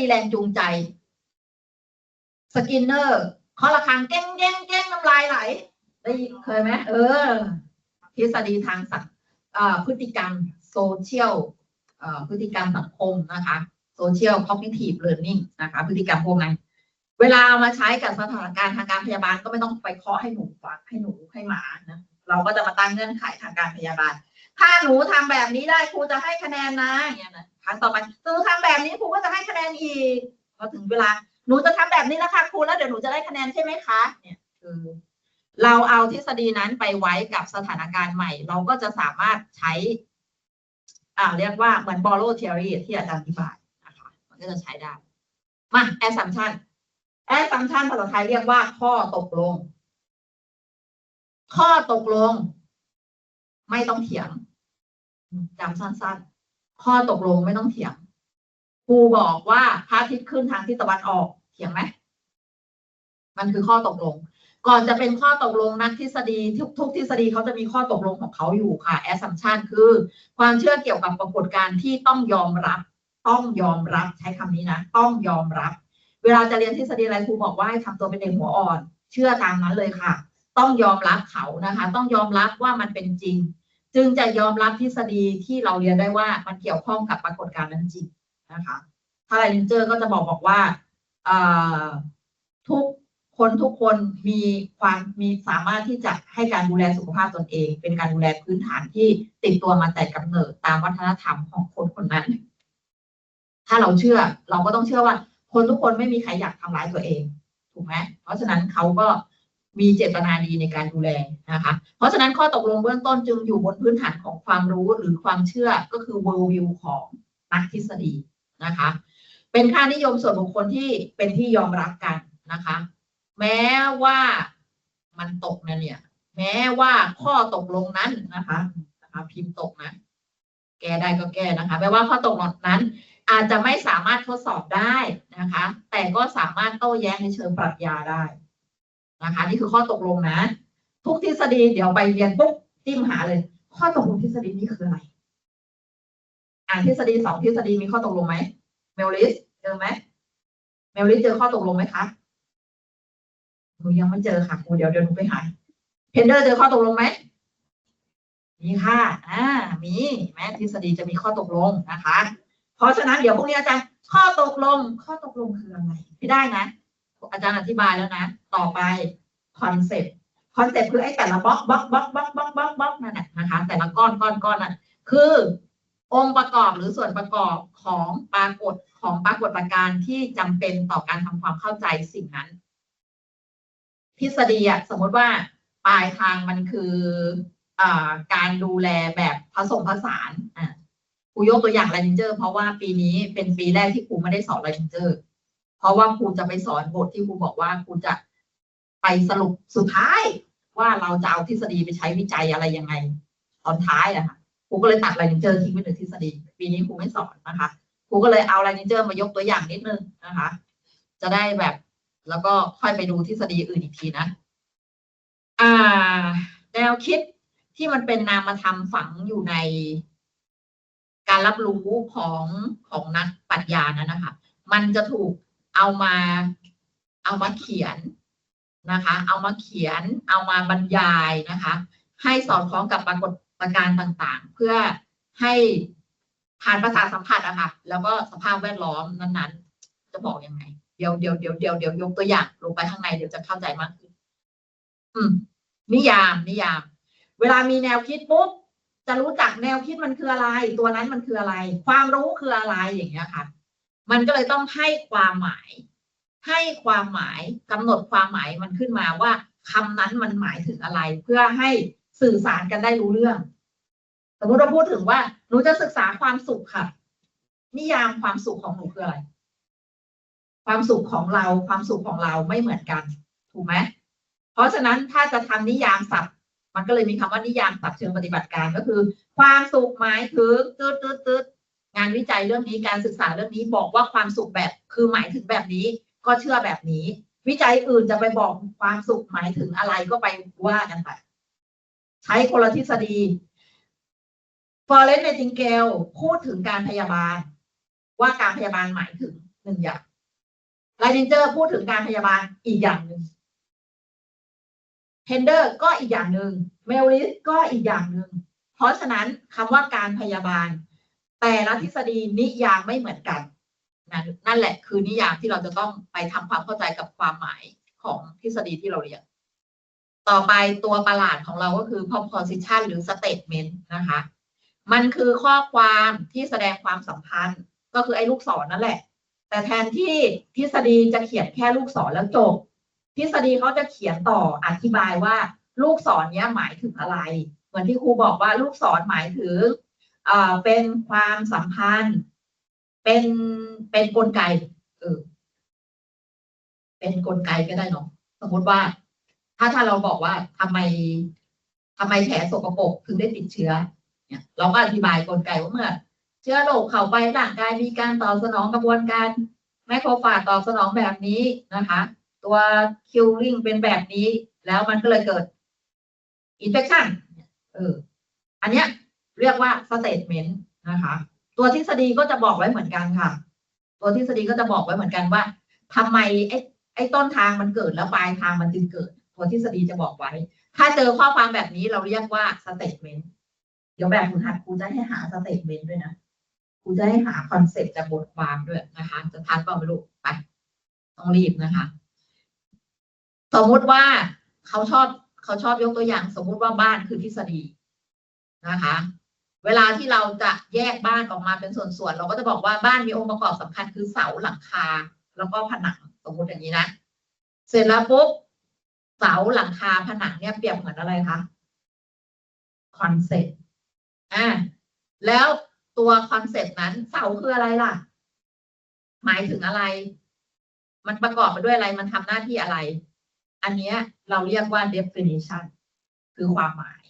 ฎีแรงจูงใจ สกินเนอร์เคาะระฆังเก้งเก้งเก้งน้ำลายไหลได้ยินเคยไหมเออ ทฤษฎีทางสังพฤติกรรมโซเชียลพฤติกรรมสังคมนะคะโซเชียลคอ g นิทีฟเ l ิร์น i ิ g นะคะ พฤติกรรมพวกนั้นเวลาเอามาใช้กับสถานการณ์ทางการพยาบาลก็ไม่ต้องไปเคาะให้หนูฟังให้หนูให้หมานะเราก็จะมาตั้งเงื่อนไขทางการพยาบาล ถ้าหนูทำแบบนี้ได้ครูจะให้คะแนนนะอย่างเงี้ยนะครั้งต่อไปหนูทำแบบนี้ครูก็จะให้คะแนนอีกพอถึงเวลาหนูจะทำแบบนี้นะคะครูแล้วเดี๋ยวหนูจะได้คะแนนใช่ไหมคะเนี่ยคือเราเอาทฤษฎีนั้นไปไว้กับสถานการณ์ใหม่ เราก็จะสามารถใช้อ่าเรียกว่าเหมือน borrow theory ที่อาจารย์อธิบายนะคะมันก็จะใช้ได้ มา assumption assumption ภาษาไทยเรียกว่าข้อตกลง ข้อตกลง ไม่ต้องเถียง จำสั้นๆ ข้อตกลงไม่ต้องเถียงครูบอกว่าพระอาทิตย์ขึ้นทางทิศตะวันออกเถียงไหมมันคือข้อตกลง ก่อนจะเป็นข้อตกลงนักทฤษฎีทุกทุกทฤษฎีเขาจะมีข้อตกลงของเขาอยู่ค่ะ assumption คือ ความเชื่อเกี่ยวกับปรากฏการณ์ที่ต้องยอมรับ ต้องยอมรับใช้คำนี้นะ ต้องยอมรับ เวลาจะเรียนทฤษฎีอะไรครูบอกว่าให้ทำตัวเป็นเด็กหัวอ่อน เชื่อตามนั้นเลยค่ะ ต้องยอมรับเขานะคะ ต้องยอมรับว่ามันเป็นจริง จึงจะยอมรับทฤษฎีที่เราเรียนได้ว่ามันเกี่ยวข้องกับปรากฏการณ์นั้นจริงนะคะถ้าไลนเจอร์ก็จะบอกบอกว่าทุกคนทุกคนมีความมีสามารถที่จะให้การดูแลสุขภาพตนเอง เป็นการดูแลพื้นฐานที่ติดตัวมาแต่กำเนิดตามวัฒนธรรมของคนคนนั้น ถ้าเราเชื่อเราก็ต้องเชื่อว่า คนทุกคนไม่มีใครอยากทำร้ายตัวเองถูกไหมเพราะฉะนั้นเขาก็ มีเจตนาดีในการดูแลนะคะ เพราะฉะนั้นข้อตกลงเบื้องต้นจึงอยู่บนพื้นฐานของความรู้หรือความเชื่อก็คือ world view ของนักทฤษฎีนะคะ เป็นค่านิยมส่วนบุคคลที่เป็นที่ยอมรับกันนะคะ แม้ว่ามันตกนะเนี่ย แม้ว่าข้อตกลงนั้นนะคะนะคะพิมพ์ตกนะแก้ได้ก็แก้นะคะ แม้ว่าข้อตกลงนั้นอาจจะไม่สามารถทดสอบได้นะคะ แต่ก็สามารถโต้แย้งในเชิงปรัชญาได้ นะคะนี่คือข้อตกลงนะ ทุกทฤษฎีเดี๋ยวไปเรียนปุ๊บจิ้มหาเลย ข้อตกลงทฤษฎีนี้คืออะไร อ่านทฤษฎีสองทฤษฎีมีข้อตกลงไหมเมลลิสเจอไหมเมลลิสเจอข้อตกลงไหมคะหนูยังไม่เจอค่ะครูเดี๋ยวเดี๋ยวหนูไปหาเพนเดอร์เจอข้อตกลงไหมมีค่ะ อ่า มีแม้ทฤษฎีจะมีข้อตกลงนะคะ เพราะฉะนั้นเดี๋ยวพรุ่งนี้อาจารย์ข้อตกลง ข้อตกลงคืออะไรไม่ได้นะ อาจารย์อธิบายแล้วนะ ต่อไปคอนเซ็ปต์คอนเซ็ปต์คือไอ้แต่ละบล็อกบล็อกบล็อกบล็อกบล็อกบล็อกบล็อกนั่นแหละนะคะ แต่ละก้อนก้อนก้อนนั่นคือ องค์ประกอบหรือส่วนประกอบของปรากฏของปรากฏการณ์ที่จำเป็นต่อการทำความเข้าใจสิ่งนั้น ทฤษฎีอะสมมติว่าปลายทางมันคืออการดูแลแบบผสมผสานอะครูยกตัวอย่างไลนเจอร์ เพราะว่าปีนี้เป็นปีแรกที่ครูไม่ได้สอนไลนเจอร์ เพราะว่าครูจะไปสอนบทที่ครูบอกว่าครูจะไปสรุปสุดท้าย ว่าเราจะเอาทฤษฎีไปใช้วิจัยอะไรยังไง ตอนท้ายอะค่ะครูก็เลยตัดไลนิเจอร์ทิ้งไปหนึ่งทฤษฎีปีนี้ครูไม่สอนนะคะครูก็เลยเอาไลนิเจอร์มายกตัวอย่างนิดนึงนะคะ จะได้แบบ แล้วก็ค่อยไปดูทฤษฎีอื่นอีกทีนะอ่าแนวคิดที่มันเป็นนามธรรมฝังอยู่ในการรับรู้ของของนักปรัชญานั้นนะคะ มันจะถูก เอามาเอามาเขียนนะคะ เอามาเขียน เอามาบรรยายนะคะ ให้สอดคล้องกับปรากฏการณ์ต่างๆ เพื่อให้ผ่านภาษาสัมผัสอะค่ะ แล้วก็สภาพแวดล้อมนั้นๆ จะบอกยังไง เดี๋ยวเดี๋ยวเดี๋ยวเดี๋ยวเดี๋ยวยกตัวอย่างลงไปข้างในเดี๋ยวจะเข้าใจมากขึ้น อืม นิยาม นิยาม เวลามีแนวคิดปุ๊บจะรู้จักแนวคิดมันคืออะไร ตัวนั้นมันคืออะไร ความรู้คืออะไรอย่างเงี้ยค่ะ มันก็เลยต้องให้ความหมาย ให้ความหมายกำหนดความหมายมันขึ้นมาว่าคำนั้นมันหมายถึงอะไร เพื่อให้สื่อสารกันได้รู้เรื่อง สมมติเราพูดถึงว่าหนูจะศึกษาความสุขค่ะ นิยามความสุขของหนูคืออะไร ความสุขของเราความสุขของเราไม่เหมือนกัน ถูกไหมเพราะฉะนั้นถ้าจะทำนิยามศัพท์มันก็เลยมีคำว่านิยามศัพท์เชิงปฏิบัติการก็คือ ความสุขหมายถึงตืดตืดตืด งานวิจัยเรื่องนี้การศึกษาเรื่องนี้บอกว่าความสุขแบบคือหมายถึงแบบนี้ก็เชื่อแบบนี้ วิจัยอื่นจะไปบอกความสุขหมายถึงอะไรก็ไปว่ากันไปใช้คนละทฤษฎีฟอร์เรนในจิงเกลพูดถึงการพยาบาล ว่าการพยาบาลหมายถึงหนึ่งอย่างไลเนเจอร์พูดถึงการพยาบาลอีกอย่างหนึ่งเทนเดอร์ก็อีกอย่างหนึ่งเมลลิสก็อีกอย่างหนึ่งเพราะฉะนั้นคำว่าการพยาบาล แต่ละทฤษฎีนิยามไม่เหมือนกันนั่นนั่นแหละคือนิยามที่เราจะต้องไปทำความเข้าใจกับความหมายของทฤษฎีที่เราเรียน ต่อไปตัวประหลาดของเราก็คือ proposition หรือ statement นะคะ มันคือข้อความที่แสดงความสัมพันธ์ ก็คือไอ้ลูกศรนั่นแหละ แต่แทนที่ทฤษฎีจะเขียนแค่ลูกศรแล้วจบ ทฤษฎีเขาจะเขียนต่ออธิบายว่าลูกศรเนี้ยหมายถึงอะไร เหมือนที่ครูบอกว่าลูกศรหมายถึง เอ่อเป็นความสัมพันธ์ เป็นเป็นกลไกเออเป็นกลไกก็ได้เนาะสมมติว่า ถ้าถ้าเราบอกว่าทำไมทำไมแผลสกปรกถึงได้ติดเชื้อ เนี่ย เราก็อธิบายกลไกว่าเมื่อ เชื้อโรคเข้าไปร่างกายมีการตอบสนองกระบวนการแมคโครฟาจตอบสนองแบบนี้นะคะ ตัวคิวริงเป็นแบบนี้ แล้วมันก็เลยเกิดอินเฟคชันเออ อันเนี้ย เรียกว่าสเต t เมนต์นะคะ ตัวทฤษฎีก็จะบอกไว้เหมือนกันค่ะ ตัวทฤษฎีก็จะบอกไว้เหมือนกันว่าทำไมไอ้ไอ้ต้นทางมันเกิดแล้วปลายทางมันจึงเกิด ตัวทฤษฎีจะบอกไว้ ถ้าเจอข้อความแบบนี้เราเรียกว่าสเต t เมนต์เดี๋ยวแบบฝึกหัดครูจะให้หาสเต t เมนต์ด้วยนะครูจะให้หาคอนเซ็ปต์จากบทความด้วยนะคะ จะทันเปล่าไม่รู้ไปต้องรีบนะคะ สมมุติว่าเขาชอบเขาชอบยกตัวอย่าง สมมุติว่าบ้านคือทฤษฎีนะคะ เวลาที่เราจะแยกบ้านออกมาเป็นส่วนๆ เราก็จะบอกว่าบ้านมีองค์ประกอบสำคัญคือเสาหลังคา แล้วก็ผนังสมมติอย่างนี้นะ เสร็จแล้วปุ๊บเสาหลังคาผนังเนี่ยเปรียบเหมือนอะไรคะคอนเซ็ปต์อ่าแล้วตัวคอนเซ็ปต์นั้นเสาคืออะไรล่ะ หมายถึงอะไร มันประกอบไปด้วยอะไรมันทำหน้าที่อะไร อันเนี้ยเราเรียกว่า definition คือความหมาย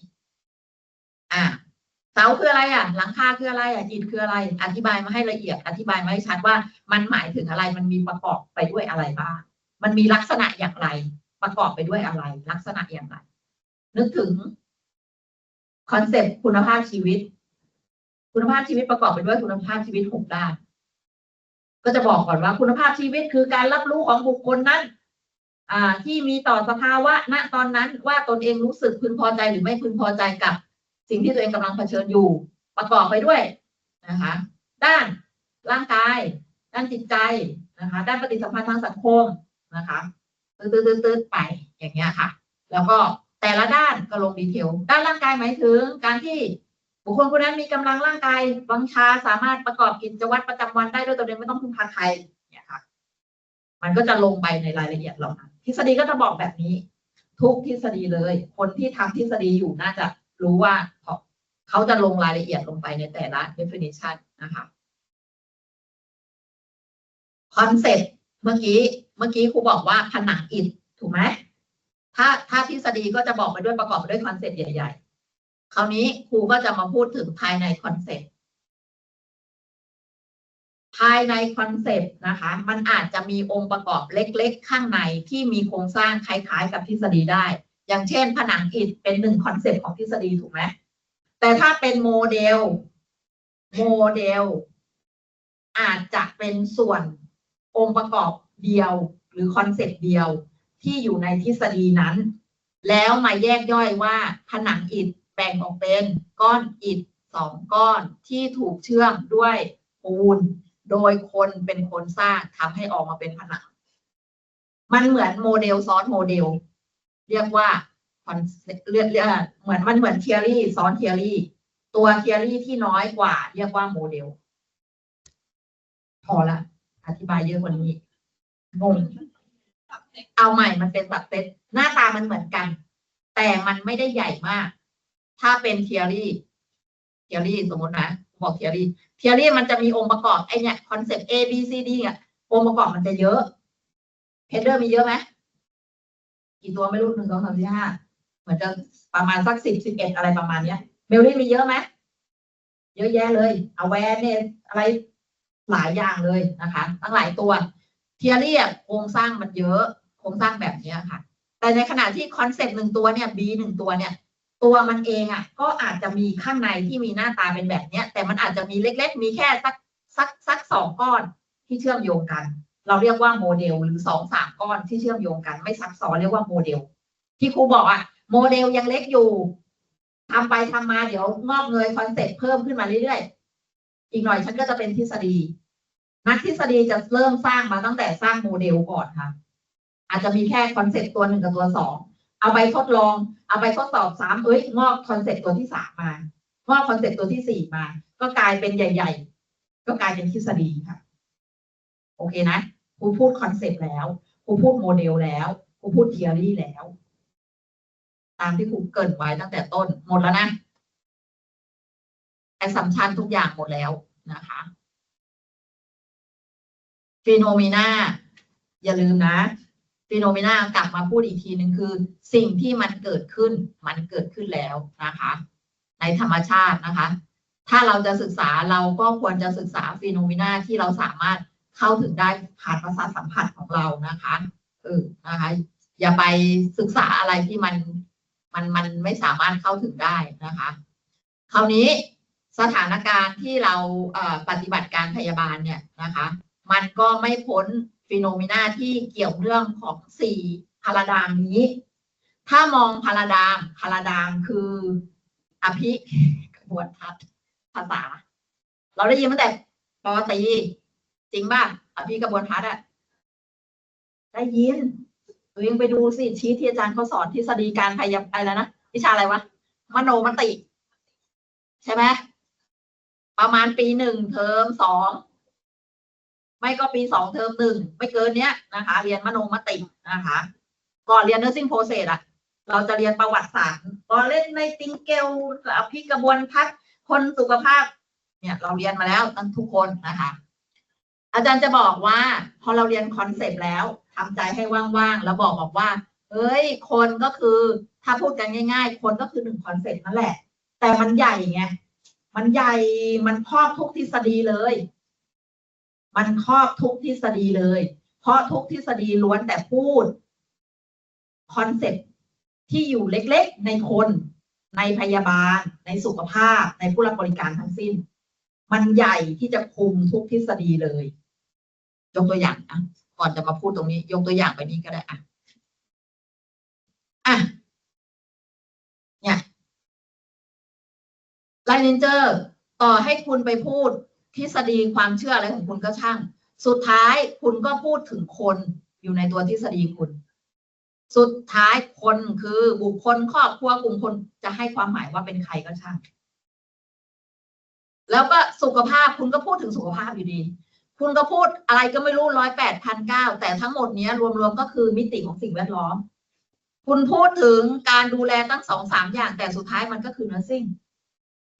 อ่า เสาคืออะไรอะ หลังคาคืออะไรอะอิฐคืออะไร อธิบายมาให้ละเอียด อธิบายมาให้ชัดว่า มันหมายถึงอะไร มันมีประกอบไปด้วยอะไรบ้าง มันมีลักษณะอย่างไร ประกอบไปด้วยอะไร ลักษณะอย่างไร นึกถึงคอนเซปต์คุณภาพชีวิต คุณภาพชีวิตประกอบไปด้วยคุณภาพชีวิตหกด้าน ก็จะบอกก่อนว่าคุณภาพชีวิตคือการรับรู้ของบุคคลนั้นอ่าที่มีต่อสภาวะณตอนนั้นว่าตนเองรู้สึกพึงพอใจหรือไม่พึงพอใจกับ สิ่งที่ตัวเองกำลังเผชิญอยู่ ประกอบไปด้วยนะคะ ด้านร่างกาย ด้านจิตใจนะคะ ด้านปฏิสัมพันธ์ทางสังคมนะคะตืดๆๆไปอย่างเงี้ยค่ะ แล้วก็แต่ละด้านก็ลงดีเทล ด้านร่างกายหมายถึง การที่บุคคลคนนั้นมีกำลังร่างกายวังชาสามารถประกอบกิจวัตรประจำวันได้ด้วยตนเองไม่ต้องพึ่งพาใครเนี่ยค่ะ มันก็จะลงไปในรายละเอียดเหล่านั้นทฤษฎีก็จะบอกแบบนี้ ทุกทฤษฎีเลย คนที่ทำทฤษฎีอยู่น่าจะ รู้ว่าเขาจะลงรายละเอียดลงไปในแต่ละ definition นะคะคอนเซ็ปต์เมื่อกี้เมื่อกี้ครูบอกว่าผนังอิฐถูกไหมถ้าถ้าทฤษฎีก็จะบอกไปด้วยประกอบด้วยคอนเซ็ปต์ใหญ่ ๆ คราวนี้ครูก็จะมาพูดถึงภายในคอนเซ็ปต์ภายในคอนเซปต์นะคะ มันอาจจะมีองค์ประกอบเล็ก ๆ ข้างในที่มีโครงสร้างคล้ายๆ กับทฤษฎีได้ อย่างเช่นผนังอิฐเป็นหนึ่งคอนเซปต์ของทฤษฎีถูกไหมแต่ถ้าเป็นโมเดล โมเดล อาจจะเป็นส่วนองค์ประกอบเดียวหรือคอนเซปต์เดียวที่อยู่ในทฤษฎีนั้น แล้วมาแยกย่อยว่าผนังอิฐแบ่งออกเป็นก้อนอิฐสองก้อนที่ถูกเชื่อมด้วยปูน โดยคนเป็นคนสร้างทำให้ออกมาเป็นผนัง มันเหมือนโมเดลซ้อนโมเดล เรียกว่าเรียกเรียกเหมือนมันเหมือนเทียรี่ซ้อนเทียรี่ ตัวเทียรี่ที่น้อยกว่า เรียกว่าโมเดล พอละ อธิบายเยอะกว่านี้งงเอาใหม่มันเป็นแบบเซตหน้าตามันเหมือนกัน แต่มันไม่ได้ใหญ่มาก ถ้าเป็นเทียรี่เทียรี่สมมตินะบอกเทียรี่เทียรี่มันจะมีองค์ประกอบไอเนี่ยคอนเซปต์ A B C D เนี่ยองค์ประกอบมันจะเยอะเฮดเดอร์มีเยอะไหม กี่ตัวไม่รู้หนึ่งสองสามสี่ห้าเหมือนจะประมาณสักสิบสิบเอ็ดอะไรประมาณเนี้ยเมลลี่มีเยอะไหมเยอะแยะเลยเอาแวนเนี่ยอะไรหลายอย่างเลยนะคะ ตั้งหลายตัวเทียรี่โครงสร้างมันเยอะโครงสร้างแบบเนี้ยค่ะ แต่ในขณะที่คอนเซปต์หนึ่งตัวเนี่ย B หนึ่งตัวเนี่ย ตัวมันเองอะ ก็อาจจะมีข้างในที่มีหน้าตาเป็นแบบเนี้ย แต่มันอาจจะมีเล็ก ๆ มีแค่สักสักสักสองก้อนที่เชื่อมโยงกัน เราเรียกว่าโมเดลหรือสองสามก้อนที่เชื่อมโยงกันไม่ซับซ้อนเรียกว่าโมเดล ที่ครูบอกอะโมเดลยังเล็กอยู่ทำไปทำมาเดี๋ยวงอกเงยคอนเซ็ปต์เพิ่มขึ้นมาเรื่อยๆ อีกหน่อยฉันก็จะเป็นทฤษฎี นักทฤษฎีจะเริ่มสร้างมาตั้งแต่สร้างโมเดลก่อนค่ะ อาจจะมีแค่คอนเซ็ปต์ตัวหนึ่งกับตัวสองเอาไปทดลอง เอาไปทดสอบสามเอ้ยงอกคอนเซ็ปต์ตัวที่สามมางอกคอนเซ็ปต์ตัวที่สี่มา ก็กลายเป็นใหญ่ ๆ ก็กลายเป็นทฤษฎีค่ะ โอเคนะครูพูดคอนเซปต์แล้วครูพูดโมเดลแล้วครูพูดเทียรี่แล้ว ตามที่ครูเกินไว้ตั้งแต่ต้นหมดแล้วนะแอสซัมชันทุกอย่างหมดแล้วนะคะฟีโนเมนาอย่าลืมนะฟีโนเมนากลับมาพูดอีกทีหนึ่งคือ สิ่งที่มันเกิดขึ้น มันเกิดขึ้นแล้วนะคะ ในธรรมชาตินะคะ ถ้าเราจะศึกษาเราก็ควรจะศึกษาฟีโนเมนาที่เราสามารถ เข้าถึงได้ผ่านประสาทสัมผัสของเรานะคะเออนะคะ อย่าไปศึกษาอะไรที่มันมันมันไม่สามารถเข้าถึงได้นะคะ คราวนี้สถานการณ์ที่เราปฏิบัติการพยาบาลเนี่ยนะคะ มันก็ไม่พ้นฟีโนเมนาที่เกี่ยวเรื่องของสี่พาราดามนี้ ถ้ามองพาราดามพาราดามคืออภิกระบวนทัศน์ภาษา เราได้ยินมาแต่ปอตี จริงป่ะอภิกระบวนทัศน์อะได้ยินตัวเองไปดูสิชี้ที่อาจารย์เขาสอนทฤษฎีการพยาอะไรนะวิชาอะไรวะมโนมติ ใช่ไหมประมาณปีหนึ่งเทอมสองไม่ก็ปีสองเทอมหนึ่งไม่เกินเนี้ยนะคะ เรียนมโนมตินะคะก่อนเรียน nursing process อะเราจะเรียนประวัติศาสตร์ก่อนเล่นในติงเกลอภิกระบวนทัศน์คนสุขภาพ เนี่ย เราเรียนมาแล้วตั้งทุกคนนะคะ อาจารย์จะบอกว่า พอเราเรียนคอนเซปต์แล้วทำใจให้ว่างๆ แล้วบอกบอกว่า เฮ้ย คนก็คือถ้าพูดกันง่าย ๆ คนก็คือหนึ่งคอนเซปต์นั่นแหละ แต่มันใหญ่ไงมันใหญ่มันครอบทุกทฤษฎีเลย มันครอบทุกทฤษฎีเลย เพราะทุกทฤษฎีล้วนแต่พูดคอนเซปต์ที่อยู่เล็กๆ ในคน ในพยาบาล ในสุขภาพ ในผู้รับบริการทั้งสิ้น มันใหญ่ที่จะคุมทุกทฤษฎีเลย ยกตัวอย่างอะก่อนจะมาพูดตรงนี้ ยกตัวอย่างไปนี้ก็ได้อะอะเนี่ยไลน์เนเจอร์ต่อให้คุณไปพูดทฤษฎีความเชื่ออะไรของคุณก็ช่าง สุดท้ายคุณก็พูดถึงคนอยู่ในตัวทฤษฎีคุณ สุดท้ายคนคือบุคคลครอบครัวกลุ่มคนจะให้ความหมายว่าเป็นใครก็ช่าง แล้วก็สุขภาพคุณก็พูดถึงสุขภาพอยู่ดี คุณก็พูดอะไรก็ไม่รู้ร้อยแปดพันเก้าแต่ทั้งหมดนี้รวมๆก็คือมิติของสิ่งแวดล้อม คุณพูดถึงการดูแลตั้งสองสามอย่างแต่สุดท้ายมันก็คือ nursing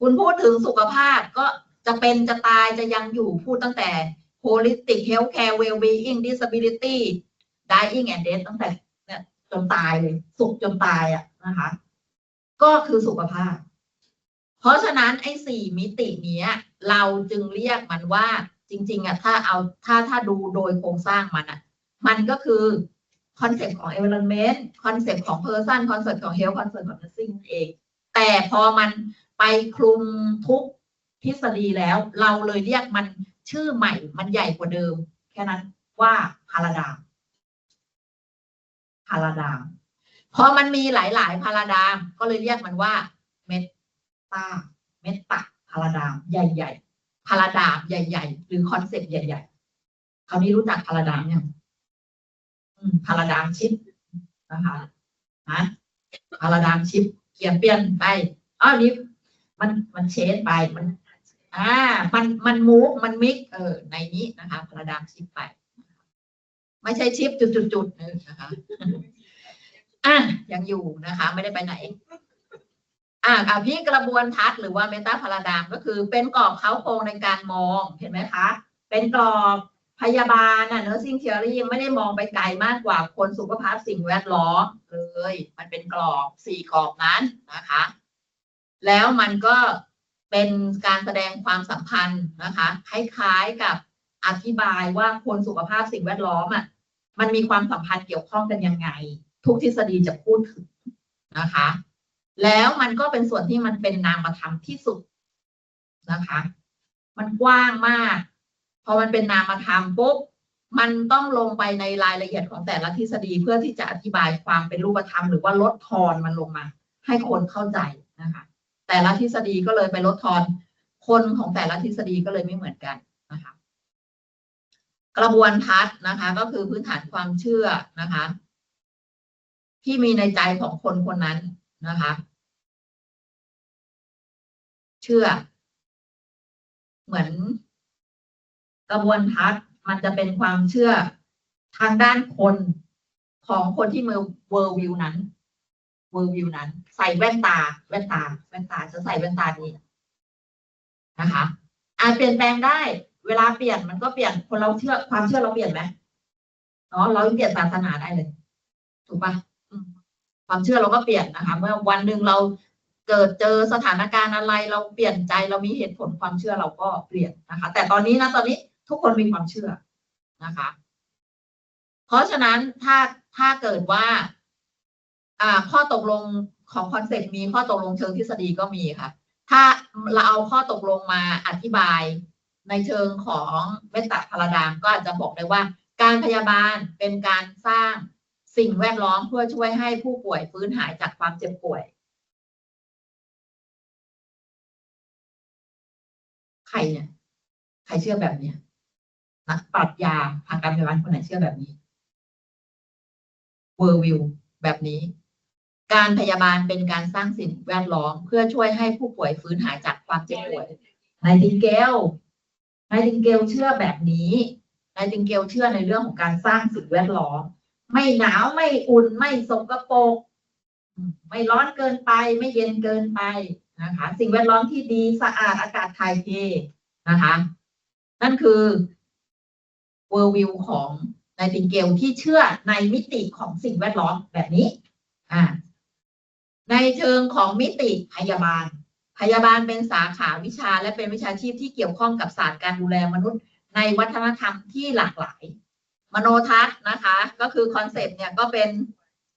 คุณพูดถึงสุขภาพก็จะเป็นจะตายจะยังอยู่พูดตั้งแต่ holistic healthcare well-being disability dying and death ตั้งแต่เนี่ยจนตายเลย สุขจนตายอะนะคะ ก็คือสุขภาพ เพราะฉะนั้นไอ้สี่มิติเนี้ยเราจึงเรียกมันว่า จริง ๆอะถ้าเอาถ้าถ้าดูโดยโครงสร้างมันอะ มันก็คือคอนเซ็ปต์ของ environment คอนเซ็ปต์ของ person คอนเซ็ปต์ของ health คอนเซ็ปต์ของ nursing เอง แต่พอมันไปคลุมทุกทฤษฎีแล้ว เราเลยเรียกมันชื่อใหม่ มันใหญ่กว่าเดิม แค่นั้นว่าพาราดามพาราดามพอมันมีหลาย ๆ พาราดามก็เลยเรียกมันว่า เมตตาเมตตาพาราดาม ใหญ่ ๆ พาราดามใหญ่ ๆ หรือคอนเซ็ปต์ใหญ่ ๆ คราวนี้รู้จักพาราดามยังพาราดามชิปนะคะฮะพาราดามชิปเขียนเปลี่ยนไปอ้าวนี้มันมันเชนไปมัน อ่า มันมันมูฟมันมิกเออ ในนี้นะคะพาราดามชิปไป ไม่ใช่ชิปจุดๆๆนึงนะคะอะยังอยู่นะคะ ไม่ได้ไปไหน อ่าอภิกระบวนทัศน์หรือว่าเมตาพาราดามก็คือเป็นกรอบเขาโครงในการมองเห็นไหมคะ เป็นกรอบพยาบาลน่ะ nursing theory ไม่ได้มองไปไกลมากกว่าคนสุขภาพสิ่งแวดล้อมเลย มันเป็นกรอบสี่กรอบนั้นนะคะ แล้วมันก็เป็นการแสดงความสัมพันธ์นะคะคล้ายๆกับอธิบายว่าคนสุขภาพสิ่งแวดล้อมอะมันมีความสัมพันธ์เกี่ยวข้องกันยังไง ทุกทฤษฎีจะพูดถึงนะคะ แล้วมันก็เป็นส่วนที่มันเป็นนามธรรมที่สุดนะคะ มันกว้างมากพอมันเป็นนามธรรมปุ๊บมันต้องลงไปในรายละเอียดของแต่ละทฤษฎีเพื่อที่จะอธิบายความเป็นรูปธรรม หรือว่าลดทอนมันลงมา ให้คนเข้าใจนะคะ แต่ละทฤษฎีก็เลยไปลดทอนคนของแต่ละทฤษฎีก็เลยไม่เหมือนกันนะคะ กระบวนทัศน์นะคะ ก็คือพื้นฐานความเชื่อนะคะ ที่มีในใจของคนคนนั้นนะคะ ชื่อ เหมือนกระบวนทัศน์มันจะเป็นความเชื่อทางด้านคนของคนที่มือเวอร์วิวนั้นเวอร์วิวนั้น ใส่แว่นตา แว่นตา แว่นตาจะใส่แว่นตานี้นะคะอาจเปลี่ยนแปลงได้ เวลาเปลี่ยนมันก็เปลี่ยนคนเราเชื่อความเชื่อเราเปลี่ยนไหมเนาะเราเปลี่ยนศาสนาได้เลย ถูกปะความเชื่อเราก็เปลี่ยนนะคะ เมื่อวันหนึ่งเรา เกิดเจอสถานการณ์อะไรเราเปลี่ยนใจเรามีเหตุผลความเชื่อเราก็เปลี่ยนนะคะ แต่ตอนนี้นะตอนนี้ทุกคนมีความเชื่อนะคะ เพราะฉะนั้นถ้าถ้าเกิดว่า อ่าข้อตกลงของคอนเซ็ปต์มีข้อตกลงเชิงทฤษฎีก็มีค่ะ ถ้าเราเอาข้อตกลงมาอธิบายในเชิงของเมตตาพาราดามก็อาจจะบอกได้ว่า การพยาบาลเป็นการสร้างสิ่งแวดล้อมเพื่อช่วยให้ผู้ป่วยฟื้นหายจากความเจ็บป่วย ใครเนี่ย ใครเชื่อแบบเนี้ยนักปรัชญาทางการพยาบาลคนไหนเชื่อแบบนี้เวอร์วิวแบบนี้ การพยาบาลเป็นการสร้างสิ่งแวดล้อม เพื่อช่วยให้ผู้ป่วยฟื้นหายจากความเจ็บป่วยไนติงเกลไนติงเกลเชื่อแบบนี้ไนติงเกลเชื่อในเรื่องของการสร้างสิ่งแวดล้อม ไม่หนาวไม่อุ่นไม่สกปรกไม่ร้อนเกินไป ไม่เย็นเกินไป นะคะ สิ่งแวดล้อมที่ดีสะอาดอากาศถ่ายเทนะคะ นั่นคือเวอร์วิวของไนติงเกลที่เชื่อในมิติของสิ่งแวดล้อมแบบนี้อ่าในเชิงของมิติพยาบาล พยาบาลเป็นสาขาวิชาและเป็นวิชาชีพที่เกี่ยวข้องกับศาสตร์การดูแลมนุษย์ในวัฒนธรรมที่หลากหลาย มโนทัศน์นะคะ ก็คือคอนเซปต์เนี่ยก็เป็น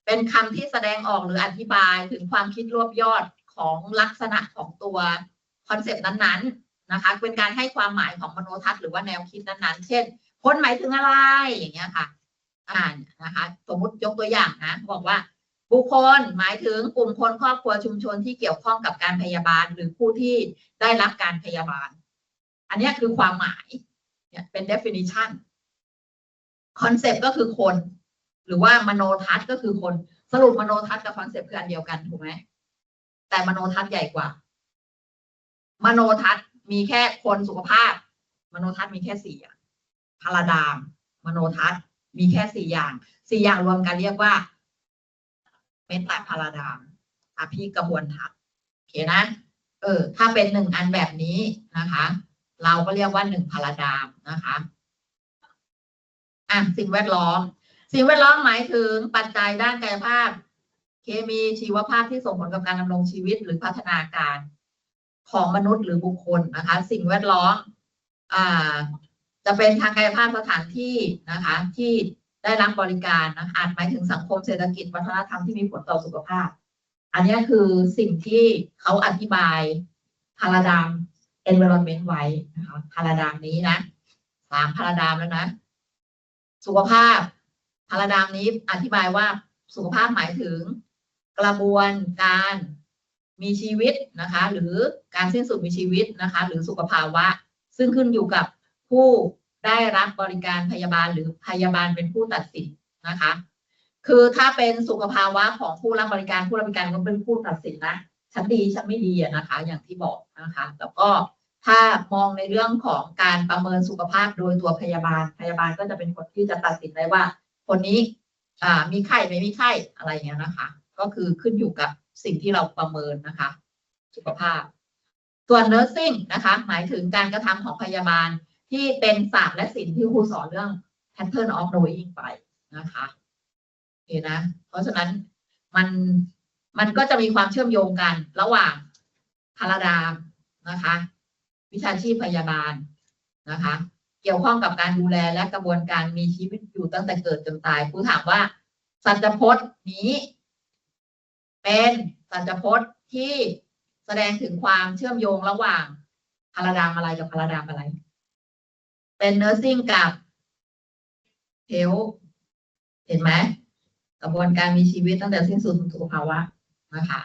เป็นคำที่แสดงออกหรืออธิบายถึงความคิดรวบยอด ของลักษณะของตัวคอนเซปต์นั้นๆนะคะ เป็นการให้ความหมายของมโนทัศน์หรือว่าแนวคิดนั้นๆ เช่น คนหมายถึงอะไรอย่างเงี้ยค่ะ อ่านนะคะ สมมติยกตัวอย่างนะ บอกว่า บุคคลหมายถึงกลุ่มคนครอบครัวชุมชนที่เกี่ยวข้องกับการพยาบาล หรือผู้ที่ได้รับการพยาบาล อันนี้คือความหมายเนี่ยเป็น definition คอนเซปต์ก็คือคน หรือว่ามโนทัศน์ก็คือคนสรุปมโนทัศน์กับคอนเซปต์คืออันเดียวกันถูกไหม แต่มโนทัศน์ใหญ่กว่า มโนทัศน์มีแค่คนสุขภาพ มโนทัศน์มีแค่สี่อย่างพาราดาม มโนทัศน์มีแค่สี่อย่างสี่อย่างรวมกันเรียกว่าเมตตาพาราดามอภิกระบวนทัศน์โอเคนะเออ ถ้าเป็นหนึ่งอันแบบนี้นะคะ เราก็เรียกว่าหนึ่งพาราดามนะคะอะสิ่งแวดล้อม สิ่งแวดล้อมหมายถึงปัจจัยด้านกายภาพ เคมีชีวภาพที่ส่งผลกับการดำรงชีวิตหรือพัฒนาการของมนุษย์หรือบุคคลนะคะ สิ่งแวดล้อมอ่า จะเป็นทางกายภาพสถานที่นะคะ ที่ได้รับบริการนะคะอาจหมายถึงสังคมเศรษฐกิจวัฒนธรรมที่มีผลต่อสุขภาพ อันนี้คือสิ่งที่เขาอธิบายพาราดาม environment ไว้นะคะพาราดามนี้นะสามพาราดามแล้วนะ สุขภาพพาราดามนี้อธิบายว่าสุขภาพหมายถึง กระบวนการมีชีวิตนะคะ หรือการสิ้นสุดมีชีวิตนะคะ หรือสุขภาวะ ซึ่งขึ้นอยู่กับผู้ได้รับบริการพยาบาลหรือพยาบาลเป็นผู้ตัดสินนะคะ คือถ้าเป็นสุขภาวะของผู้รับบริการผู้รับบริการก็เป็นผู้ตัดสินนะฉันดีฉันไม่ดีนะคะ อย่างที่บอกนะคะ แล้วก็ถ้ามองในเรื่องของการประเมินสุขภาพโดยตัวพยาบาล พยาบาลก็จะเป็นคนที่จะตัดสินได้ว่า คนนี้มีไข้ไม่มีไข้อะไรอย่างเงี้ยนะคะ ก็คือขึ้นอยู่กับสิ่งที่เราประเมินนะคะ สุขภาพ ส่วน nursing นะคะ หมายถึงการกระทำของพยาบาลที่เป็นศาสตร์และศิลป์ที่ครูสอนเรื่อง pattern of knowing ไปนะคะโอเคนะ เพราะฉะนั้นมันมันก็จะมีความเชื่อมโยงกันระหว่างพาราดามนะคะ วิชาชีพพยาบาลนะคะ เกี่ยวข้องกับการดูแลและกระบวนการมีชีวิตอยู่ตั้งแต่เกิดจนตายครูถามว่าสัจพจน์นี้ เป็นสัญพจน์ที่แสดงถึงความเชื่อมโยงระหว่างพารดามอะไรกับพารดามอะไร เป็นเนอร์ซิ่งกับเทลเห็นไหมกระบวนการมีชีวิตตั้งแต่สิ้นสุดสู่ภาวะนะคะ